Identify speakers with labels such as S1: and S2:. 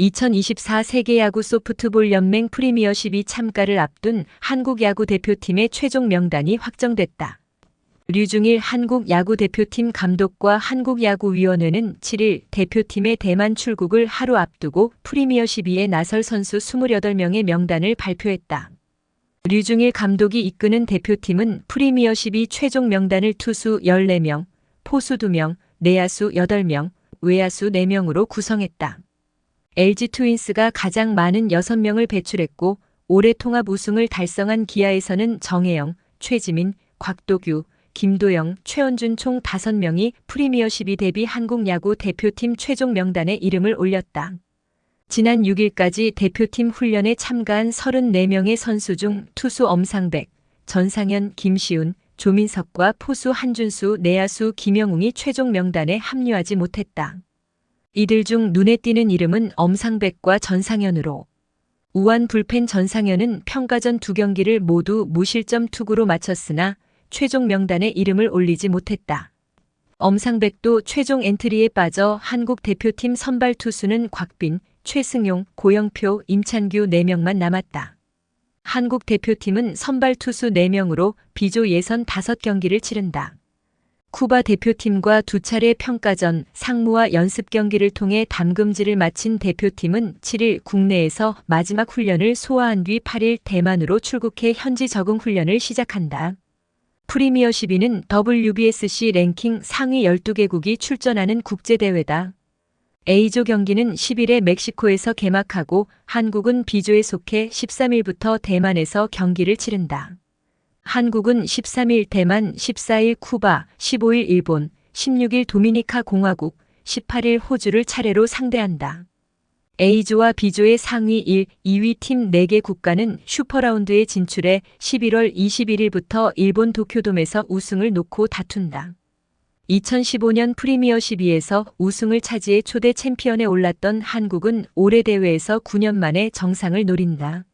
S1: 2024 세계야구 소프트볼 연맹 프리미어십이 참가를 앞둔 한국 야구 대표팀의 최종 명단이 확정됐다. 류중일 한국 야구 대표팀 감독과 한국야구위원회는 7일 대표팀의 대만 출국을 하루 앞두고 프리미어12에 나설 선수 28명의 명단을 발표했다. 류중일 감독이 이끄는 대표팀은 프리미어12 최종 명단을 투수 14명, 포수 2명, 내야수 8명, 외야수 4명으로 구성했다. LG 트윈스가 가장 많은 6명을 배출했고 올해 통합 우승을 달성한 기아에서는 정혜영, 최지민, 곽도규, 김도영, 최원준 총 5명이 프리미어12 대비 한국 야구 대표팀 최종 명단에 이름을 올렸다. 지난 6일까지 대표팀 훈련에 참가한 34명의 선수 중 투수 엄상백, 전상현, 김시훈, 조민석과 포수 한준수, 내야수 김영웅이 최종 명단에 합류하지 못했다. 이들 중 눈에 띄는 이름은 엄상백과 전상현으로 우한 불펜 전상현은 평가전 두 경기를 모두 무실점 투구로 마쳤으나 최종 명단에 이름을 올리지 못했다. 엄상백도 최종 엔트리에 빠져 한국 대표팀 선발 투수는 곽빈, 최승용, 고영표, 임찬규 4명만 남았다. 한국 대표팀은 선발 투수 4명으로 비조 예선 5경기를 치른다. 쿠바 대표팀과 두 차례 평가전 상무와 연습 경기를 통해 담금질을 마친 대표팀은 7일 국내에서 마지막 훈련을 소화한 뒤 8일 대만으로 출국해 현지 적응 훈련을 시작한다. 프리미어 12는 WBSC 랭킹 상위 12개국이 출전하는 국제대회다. A조 경기는 10일에 멕시코에서 개막하고 한국은 B조에 속해 13일부터 대만에서 경기를 치른다. 한국은 13일 대만, 14일 쿠바, 15일 일본, 16일 도미니카 공화국, 18일 호주를 차례로 상대한다. A조와 B조의 상위 1, 2위 팀 4개 국가는 슈퍼라운드에 진출해 11월 21일부터 일본 도쿄돔에서 우승을 놓고 다툰다. 2015년 프리미어 12에서 우승을 차지해 초대 챔피언에 올랐던 한국은 올해 대회에서 9년 만에 정상을 노린다.